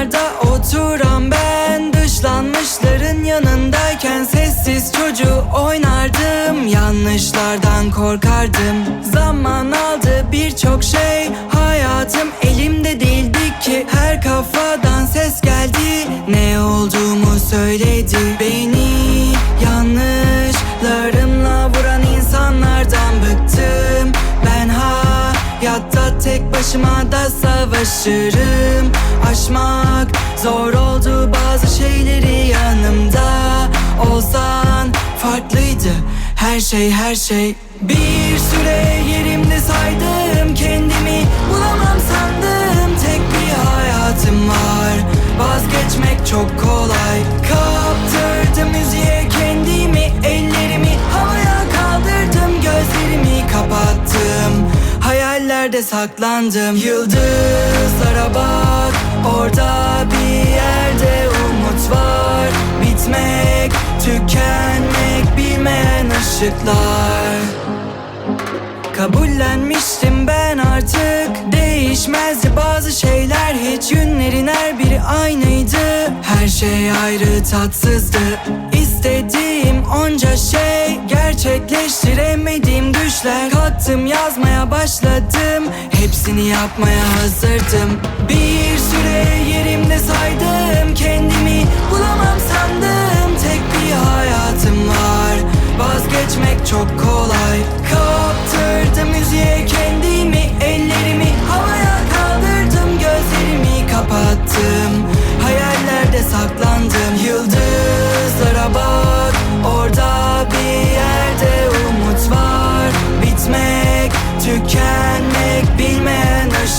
Sokaklarda oturan ben. Dışlanmışların yanındayken Sessiz çocuğu oynardım. Yanlışlardan korkardım. Zaman aldı birçok şey. Hayatım elimde değildi ki. Her kafadan ses geldi. Ne olduğumu söyledi. Beni yanlışlarımla vuran insanlardan bıktım. Ben hayatta tek başıma da savaşırım. Aşmak zor oldu bazı şeyleri yanımda. Olsan farklıydı. Her şey her şey. Bir süre yerimde saydım kendimi. Bulamam sandım tek bir hayatım var. Vazgeçmek çok kolay. Kaptırdım müziğe kendimi Ellerimi. Havaya kaldırdım Gözlerimi kapattım. Hayallerde saklandım. Yıldızlara bak Orada bir yerde umut var. Bitmek, tükenmek bilmeyen ışıklar. Kabullenmiştim ben artık. Değişmezdi bazı şeyler. Hiç Günlerin her biri aynıydı. Her şey ayrı tatsızdı. İstediğim onca şey Gerçekleştiremediğim düşler. Kalktım yazmaya başladım Hepsini yapmaya hazırdım. Bir süre yerimde saydım. Kendimi bulamam sandım. Tek bir hayatım var. Vazgeçmek çok kolay. Kaptırdım müziğe kendimi. Ellerimi havaya kaldırdım. Gözlerimi kapattım. Hayallerde saklandım. Yıldızlara bak